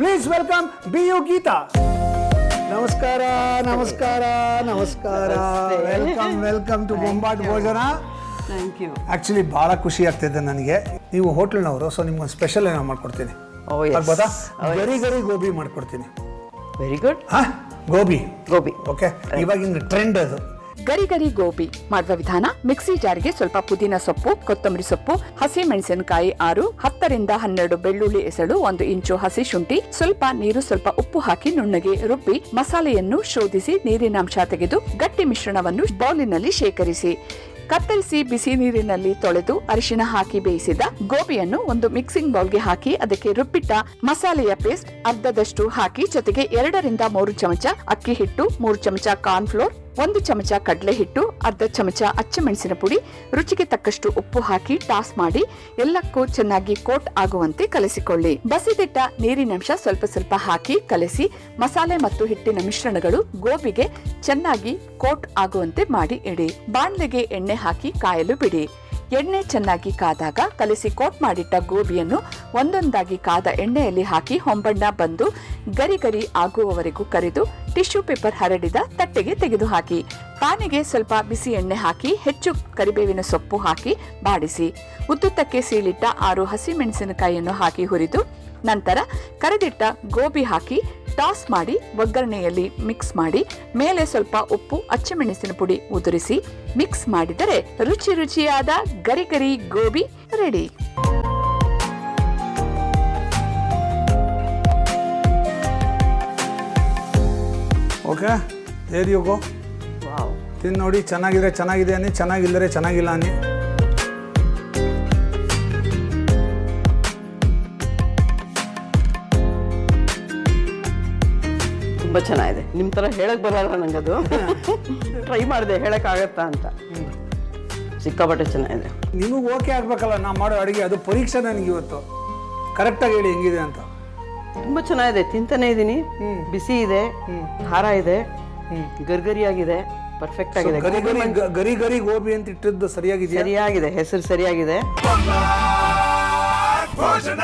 Please welcome B U Geetha ನಮಸ್ಕಾರ ನಮಸ್ಕಾರ ನಮಸ್ಕಾರ. ವೆಲ್ಕಮ್ ವೆಲ್ಕಮ್ ಟು ಬೊಂಬಾಟ್ ಭೋಜನ ಥ್ಯಾಂಕ್ ಯು ಆಕ್ಚುಲಿ ಭಾಳ ಖುಷಿ ಆಗ್ತಿದೆ ನನಗೆ. ನೀವು ಹೋಟ್ಲ್ನವರು ಸೊ ನಿಮ್ಗೆ ಸ್ಪೆಷಲ್ ಏನೋ ಮಾಡ್ಕೊಡ್ತೀನಿ. ಓ ಎಸ್ ಆಗ್ಬೋದಾ ಗರಿ ಗರಿ ಗೋಬಿ ಮಾಡ್ಕೊಡ್ತೀನಿ. ವೆರಿ ಗುಡ್ ಹಾ? ಗೋಬಿ. ಗೋಬಿ. ಓಕೆ ಇವಾಗಿನ ಟ್ರೆಂಡ್ ಅದು. ಗರಿ ಗರಿ ಗೋಬಿ ಮಾಡುವ ವಿಧಾನ. ಮಿಕ್ಸಿ ಜಾರಿಗೆ ಸ್ವಲ್ಪ ಪುದೀನ ಸೊಪ್ಪು, ಕೊತ್ತಂಬರಿ ಸೊಪ್ಪು, ಹಸಿ ಮೆಣಸಿನಕಾಯಿ ಆರು, ಹತ್ತರಿಂದ ಹನ್ನೆರಡು ಬೆಳ್ಳುಳ್ಳಿ ಎಸಳು, ಒಂದು ಇಂಚು ಹಸಿ ಶುಂಠಿ, ಸ್ವಲ್ಪ ನೀರು, ಸ್ವಲ್ಪ ಉಪ್ಪು ಹಾಕಿ ನುಣ್ಣಗೆ ರುಬ್ಬಿ ಮಸಾಲೆಯನ್ನು ಶೋಧಿಸಿ ನೀರಿನಾಂಶ ತೆಗೆದು ಗಟ್ಟಿ ಮಿಶ್ರಣವನ್ನು ಬೌಲಿನಲ್ಲಿ ಶೇಖರಿಸಿ. ಕತ್ತರಿಸಿ ಬಿಸಿ ನೀರಿನಲ್ಲಿ ತೊಳೆದು ಅರಿಶಿನ ಹಾಕಿ ಬೇಯಿಸಿದ ಗೋಬಿಯನ್ನು ಒಂದು ಮಿಕ್ಸಿಂಗ್ ಬೌಲ್ಗೆ ಹಾಕಿ ಅದಕ್ಕೆ ರುಬ್ಬಿಟ್ಟ ಮಸಾಲೆಯ ಪೇಸ್ಟ್ ಅರ್ಧದಷ್ಟು ಹಾಕಿ ಜೊತೆಗೆ ಎರಡರಿಂದ ಮೂರು ಚಮಚ ಅಕ್ಕಿ ಹಿಟ್ಟು, ಮೂರು ಚಮಚ ಕಾರ್ನ್ ಫ್ಲೋರ್ ಒಂದು ಚಮಚ ಕಡಲೆ ಹಿಟ್ಟು ಅರ್ಧ ಚಮಚ ಅಚ್ಚಮೆಣಸಿನ ಪುಡಿ, ರುಚಿಗೆ ತಕ್ಕಷ್ಟು ಉಪ್ಪು ಹಾಕಿ ಟಾಸ್ ಮಾಡಿ ಎಲ್ಲಕ್ಕೂ ಚೆನ್ನಾಗಿ ಕೋಟ್ ಆಗುವಂತೆ ಕಲಸಿಕೊಳ್ಳಿ. ಬಸಿದಿಟ್ಟ ನೀರಿನಂಶ ಸ್ವಲ್ಪ ಸ್ವಲ್ಪ ಹಾಕಿ ಕಲಸಿ, ಮಸಾಲೆ ಮತ್ತು ಹಿಟ್ಟಿನ ಮಿಶ್ರಣಗಳು ಗೋಬಿಗೆ ಚೆನ್ನಾಗಿ ಕೋಟ್ ಆಗುವಂತೆ ಮಾಡಿ ಇಡಿ. ಬಾಣಲೆಗೆ ಎಣ್ಣೆ ಹಾಕಿ ಕಾಯಲು ಬಿಡಿ. ಎಣ್ಣೆ ಚೆನ್ನಾಗಿ ಕಾದಾಗ ಕಲಸಿ ಕೋಟ್ ಮಾಡಿಟ್ಟ ಗೋಬಿಯನ್ನು ಒಂದೊಂದಾಗಿ ಕಾದ ಎಣ್ಣೆಯಲ್ಲಿ ಹಾಕಿ ಹೊಂಬಣ್ಣ ಬಂದು ಗರಿ ಗರಿ ಆಗುವವರೆಗೂ ಕರೆದು ಟಿಶ್ಯೂ ಪೇಪರ್ ಹರಡಿದ ತಟ್ಟೆಗೆ ತೆಗೆದು ಹಾಕಿ. ಪಾನಿಗೆ ಸ್ವಲ್ಪ ಬಿಸಿ ಎಣ್ಣೆ ಹಾಕಿ ಹೆಚ್ಚು ಕರಿಬೇವಿನ ಸೊಪ್ಪು ಹಾಕಿ ಬಾಡಿಸಿ. ಉದ್ದುತ್ತಕ್ಕೆ ಸೀಳಿಟ್ಟ ಆರು ಹಸಿ ಮೆಣಸಿನಕಾಯಿಯನ್ನು ಹಾಕಿ ಹುರಿದು ನಂತರ ಕರೆದಿಟ್ಟ ಗೋಬಿ ಹಾಕಿ ಟಾಸ್ ಮಾಡಿ ಒಗ್ಗರಣೆಯಲ್ಲಿ ಮಿಕ್ಸ್ ಮಾಡಿ ಮೇಲೆ ಸ್ವಲ್ಪ ಉಪ್ಪು ಅಚ್ಚಮೆಣಸಿನ ಪುಡಿ ಉದುರಿಸಿ ಮಿಕ್ಸ್ ಮಾಡಿದರೆ ರುಚಿ ರುಚಿಯಾದ ಗರಿ ಗರಿ gobi ready okay there you go ತಿಂದು ನೋಡಿ ಚೆನ್ನಾಗಿದ್ರೆ ಚೆನ್ನಾಗಿದೆ ಅನ್ನಿ ಚೆನ್ನಾಗಿಲ್ಲದ್ರೆ ಚೆನ್ನಾಗಿಲ್ಲ ಅನ್ನಿ. ತುಂಬ ಚೆನ್ನಾಗಿದೆ. ನಿಮ್ಮ ಥರ ಹೇಳಕ್ಕೆ ಬರಲ್ಲ ನಂಗದು ಟ್ರೈ ಮಾಡಿದೆ ಹೇಳೋಕ್ಕಾಗತ್ತಾ ಅಂತ. ಸಿಕ್ಕಾಪಟ್ಟೆ ಚೆನ್ನಾಗಿದೆ. ನಿಮಗೆ ಓಕೆ ಆಗಬೇಕಲ್ಲ ನಾ ಮಾಡೋ ಅಡುಗೆ ಅದು ಪರೀಕ್ಷೆ ನನಗೆ ಇವತ್ತು. ಕರೆಕ್ಟಾಗಿ ಹೇಳಿ ಹೆಂಗಿದೆ ಅಂತ. ತುಂಬ ಚೆನ್ನಾಗಿದೆ ತಿಂತಾನೆ ಇದ್ದೀನಿ. ಬಿಸಿ ಇದೆ ಖಾರ ಇದೆ ಗರ್ಗರಿಯಾಗಿದೆ ಪರ್ಫೆಕ್ಟ್ ಆಗಿದೆ ಗರಿ ಗರಿ ಗರಿ ಗರಿ ಗೋಬಿ ಅಂತ ಇಟ್ಟಿದ್ದು ಸರಿಯಾಗಿದೆ ಸರಿಯಾಗಿದೆ ಹೆಸರು ಸರಿಯಾಗಿದೆ. ಭೋಜನ!